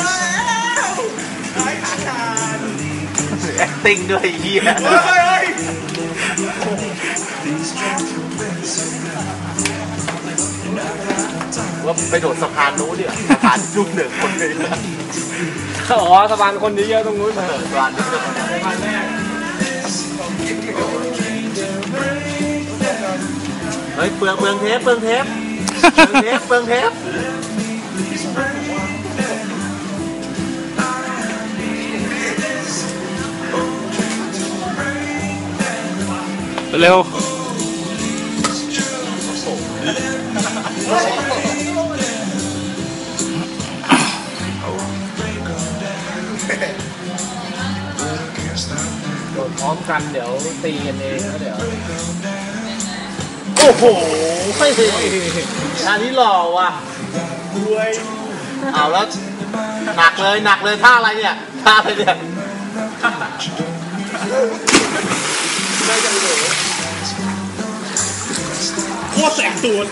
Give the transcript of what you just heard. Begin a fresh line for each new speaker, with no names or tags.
ว้าวไอ้ขาชาน
แอคติ้งด้วยไอ้เฮีย
เฮ้ยเฮ้ย
ว่าไปโดดสะพานนู้นเนี่ยสะพานลูกเหนือคนเลยนะ
อ๋อสะพานคนเยอะๆตรงนู้น
เออสะพานลูกเหนือคนเลย
สะพานแรก
เฮ้ยเปลืองเปลืองเทปเปลืองเทปเปลืองเทปเปลืองเทป
เร็วโดดพร้อมกันเดี๋ยวตีกันเองแล้วเดี๋ยว
โอ้โหไม่สิอันนี้หล่อว่ะ
ด้วย
เอาแล้วหนักเลยหนักเลยท่าอะไรเนี่ยท่าอะไรเนี่ย
โคตรแสบตูด